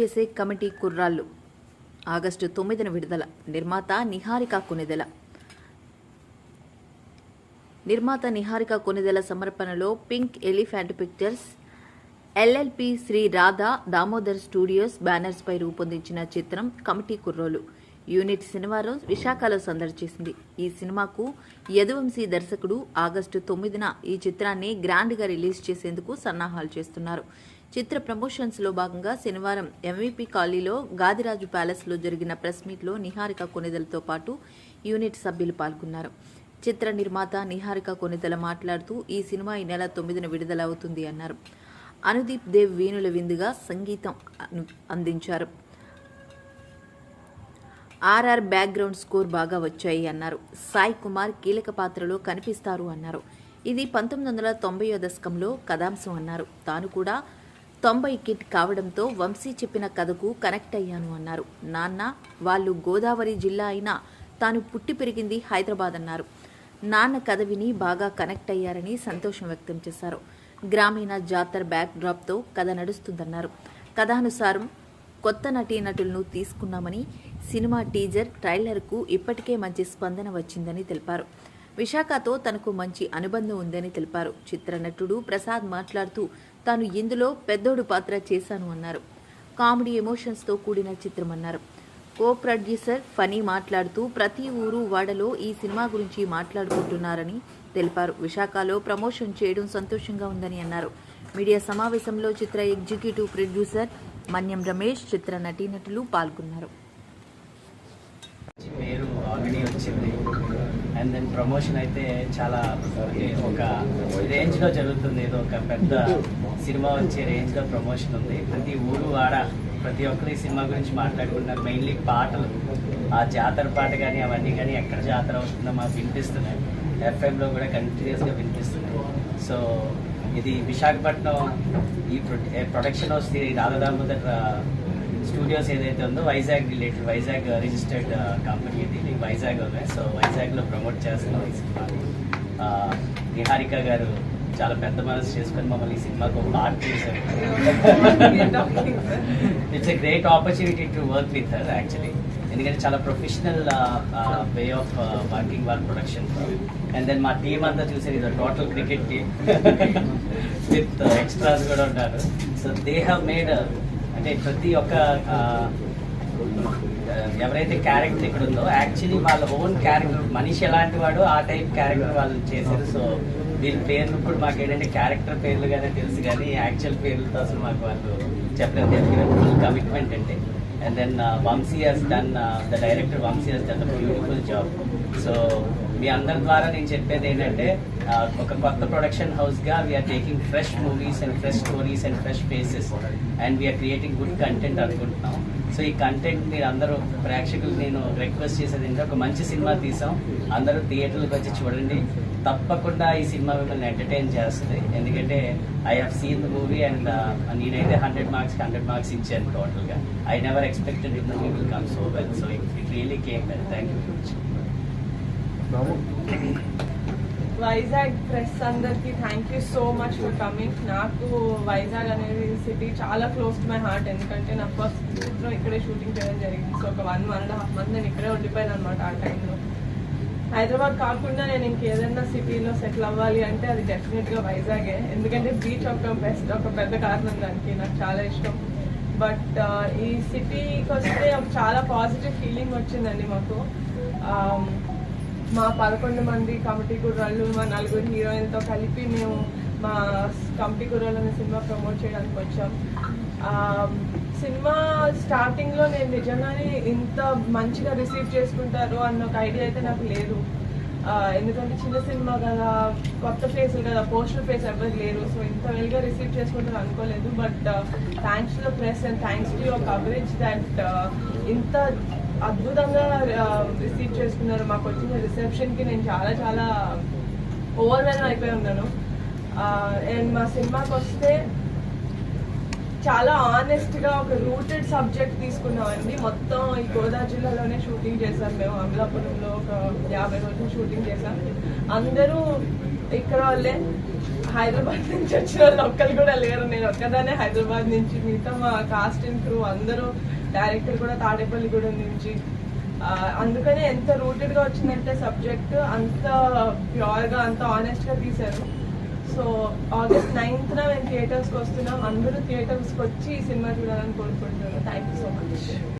చేసే కమిటీ కుర్రాళ్ళు. ఆగస్టు తొమ్మిదిన విడుదల. నిర్మాత నిహారిక కొనిదెల. నిర్మాత నిహారిక కొనిదెల సమర్పణలో Pink Elephant Pictures LLP Shri Radha Damodar Studios banners పై రూపొందించిన చిత్రం కమిటీ కుర్రోలు. యూనిట్ శనివారం విశాఖలో సందడి చేసింది ఈ సినిమాకు యదువంశీ దర్శకుడు ఆగస్టు తొమ్మిదిన ఈ చిత్రాన్ని గ్రాండ్గా రిలీజ్ చేసేందుకు సన్నాహాలు చేస్తున్నారు. చిత్ర ప్రమోషన్స్లో భాగంగా శనివారం ఎంవీపీ కాలనీలో గాదిరాజు ప్యాలెస్లో జరిగిన ప్రెస్ మీట్లో నిహారిక కొనిదలతో పాటు యూనిట్ సభ్యులు పాల్గొన్నారు. చిత్ర నిర్మాత నిహారిక కొనిదల మాట్లాడుతూ ఈ సినిమా ఈ నెల తొమ్మిదిన విడుదల అవుతుంది అన్నారు. అనుదీప్ దేవ్ వీణుల విందుగా సంగీతం అందించారు. ఆర్ఆర్ బ్యాక్గ్రౌండ్ స్కోర్ బాగా వచ్చాయి అన్నారు. సాయి కుమార్ కీలక పాత్రలో కనిపిస్తారు అన్నారు. ఇది పంతొమ్మిది వందల తొంభై దశకంలో కథాంశం అన్నారు. తాను కూడా తొంభై కిట్ కావడంతో వంశీ చెప్పిన కథకు కనెక్ట్ అయ్యాను అన్నారు. నాన్న వాళ్ళు గోదావరి జిల్లా అయినా తాను పుట్టి పెరిగింది హైదరాబాద్ అన్నారు. నాన్న కథ విని బాగా కనెక్ట్ అయ్యారని సంతోషం వ్యక్తం చేశారు. గ్రామీణ జాతర బ్యాక్ డ్రాప్తో కథ నడుస్తుందన్నారు. కథానుసారం కొత్త నటీనటులను తీసుకున్నామని సినిమా టీజర్ ట్రైలర్కు ఇప్పటికే మంచి స్పందన వచ్చిందని తెలిపారు. విశాఖతో తనకు మంచి అనుబంధం ఉందని తెలిపారు. చిత్ర నటుడు ప్రసాద్ మాట్లాడుతూ తాను ఇందులో పెద్దోడు పాత్ర చేశాను అన్నారు. కామెడీ ఎమోషన్స్తో కూడిన చిత్రమన్నారు. కో ప్రొడ్యూసర్ ఫనీ మాట్లాడుతూ ప్రతి ఊరు వాడలో ఈ సినిమా గురించి మాట్లాడుకుంటున్నారని తెలిపారు. విశాఖలో ప్రమోషన్ చేయడం సంతోషంగా ఉందని అన్నారు. మీడియా సమావేశంలో చిత్ర ఎగ్జిక్యూటివ్ ప్రొడ్యూసర్ మన్యం రమేష్ చిత్ర నటీనటులు పాల్గొన్నారు. ఆల్రెడీ వచ్చింది. అండ్ దెన్ ప్రమోషన్ అయితే చాలా ఒక రేంజ్లో జరుగుతుంది. ఇది ఒక పెద్ద సినిమా వచ్చే రేంజ్లో ప్రమోషన్ ఉంది. ప్రతి ఊరు ఆడ ప్రతి ఒక్కరు ఈ సినిమా గురించి మాట్లాడుకుంటున్నారు. మెయిన్లీ పాటలు. ఆ జాతర పాట కానీ అవన్నీ కానీ ఎక్కడ జాతర అవుతుందో మాకు వినిపిస్తున్నాయి. ఎఫ్ఎంలో కూడా కంటిన్యూస్గా వినిపిస్తున్నాయి. సో ఇది విశాఖపట్నం ఈ ప్రొడక్షన్ వస్తే రాధదామోదర్ స్టూడియోస్ ఏదైతే ఉందో Vizag related Vizag uh, registered uh, company ఇది. వైజాగ్ ఉన్నాయి సో వైజాగ్లో ప్రమోట్ చేస్తున్నాం ఈ సినిమాని నిహారిక గారు చాలా పెద్ద మనసు చేసుకొని మమ్మల్ని ఈ సినిమాకు ఒక పార్ట్ చేశారు. It's a great opportunity to work with her actually ఎందుకంటే చాలా ప్రొఫెషనల్ వే ఆఫ్ వర్కింగ్ వాళ్ళ ప్రొడక్షన్ అండ్ దెన్ మా టీం అంతా చూసారు ఇది total cricket team with extras కూడా ఉంటారు సో దే హ్యావ్ మేడ్ అంటే ప్రతి ఒక్క ఎవరైతే క్యారెక్టర్ ఇక్కడ ఉందో యాక్చువల్లీ వాళ్ళ ఓన్ క్యారెక్టర్ మనిషి ఎలాంటి వాడు ఆ టైప్ క్యారెక్టర్ వాళ్ళు చేశారు. సో వీళ్ళ పేర్లు ఇప్పుడు మాకు ఏంటంటే క్యారెక్టర్ పేర్లుగానే తెలుసు కానీ యాక్చువల్ పేర్లతో అసలు మాకు వాళ్ళు చెప్పలేదు ఎందుకంటే ఫుల్ కమిట్మెంట్ అంటే. And then uh, Vamshi has done the director Vamshi has done the beautiful job so మీ అందరి ద్వారా నేను చెప్పేది ఏంటంటే ఒక కొత్త production హౌస్గా we are taking fresh movies and fresh stories and fresh faces and we are creating good content అనుకుంటున్నాం. So ఈ content మీరు అందరూ ప్రేక్షకులు నేను రిక్వెస్ట్ చేసేది ఏంటంటే ఒక మంచి సినిమా తీసాం. అందరూ థియేటర్లకు వచ్చి చూడండి. తప్పకుండా ఈ సినిమా మిమ్మల్ని ఎంటర్టైన్ చేస్తుంది. ఎందుకంటే I have seen the movie and నేనైతే హండ్రెడ్ మార్క్స్ హండ్రెడ్ మార్క్స్ ఇచ్చాను టోటల్గా I never expected it movie will come so well so it really came well thank you Vizag press అందరికి thank you so much for coming నాకు వైజాగ్ అనేది city చాలా close to my heart ఎందుకంటే నా first చిత్రం ఇక్కడే షూటింగ్ చేయడం జరిగింది. సో ఒక one one and half month నేను ఇక్కడే ఉండిపోయాను అనమాట ఆ టైంలో హైదరాబాద్ కాకుండా నేను ఇంకేదైనా సిటీలో సెటిల్ అవ్వాలి అంటే అది డెఫినెట్గా వైజాగే. ఎందుకంటే బీచ్ ఒక బెస్ట్ ఒక పెద్ద కారణం దానికి. నాకు చాలా ఇష్టం. బట్ ఈ సిటీకి వస్తే ఒక చాలా పాజిటివ్ ఫీలింగ్ వచ్చిందండి మాకు. మా పదకొండు మంది కమిటీ కుర్రాళ్ళు మా నలుగురు హీరోయిన్తో కలిపి మేము మా కమిటీ కుర్రాళ్ళు అనే సినిమా ప్రమోట్ చేయడానికి వచ్చాం. సినిమా స్టార్టింగ్లో నేను నిజంగానే ఇంత మంచిగా రిసీవ్ చేసుకుంటారు అన్న ఒక ఐడియా అయితే నాకు లేదు. ఎందుకంటే చిన్న సినిమా కదా కొత్త ఫేస్ కదా పోస్టర్ ఫేస్ ఎవరు లేరు. సో ఇంత వెల్గా రిసీవ్ చేసుకుంటారు అనుకోలేదు. But thanks to press and thanks to your coverage that ఇంత అద్భుతంగా రిసీవ్ చేసుకున్నారు. మాకు వచ్చిన రిసెప్షన్కి నేను చాలా చాలా ఓవర్వెల్మ్ అయిపోయి ఉన్నాను. అండ్ మా సినిమాకి వస్తే చాలా ఆనెస్ట్గా ఒక రూటెడ్ సబ్జెక్ట్ తీసుకున్నామండి. మొత్తం ఈ గోదావరి జిల్లాలోనే షూటింగ్ చేశాం మేము. అమలాపురంలో ఒక యాభై రోజులు షూటింగ్ చేశాం. అందరూ ఇక్కడ వాళ్ళే. హైదరాబాద్ నుంచి వచ్చిన వాళ్ళు ఒక్కరు కూడా లేరు. నేను ఒక్కదానే హైదరాబాద్ నుంచి మిగతా మా కాస్ట్ అండ్ క్రూ అందరూ డైరెక్టర్ కూడా తాడేపల్లిగూడెం నుంచి. అందుకనే ఎంత రూటెడ్గా వచ్చిందంటే సబ్జెక్ట్ అంత ప్యూర్గా అంత ఆనెస్ట్గా తీశారు. సో ఆగస్ట్ నైన్త్ న మేము థియేటర్స్కి వస్తున్నాం. అందరూ థియేటర్స్కి వచ్చి ఈ సినిమా చూడాలని కోరుకుంటున్నాను. Thank you so much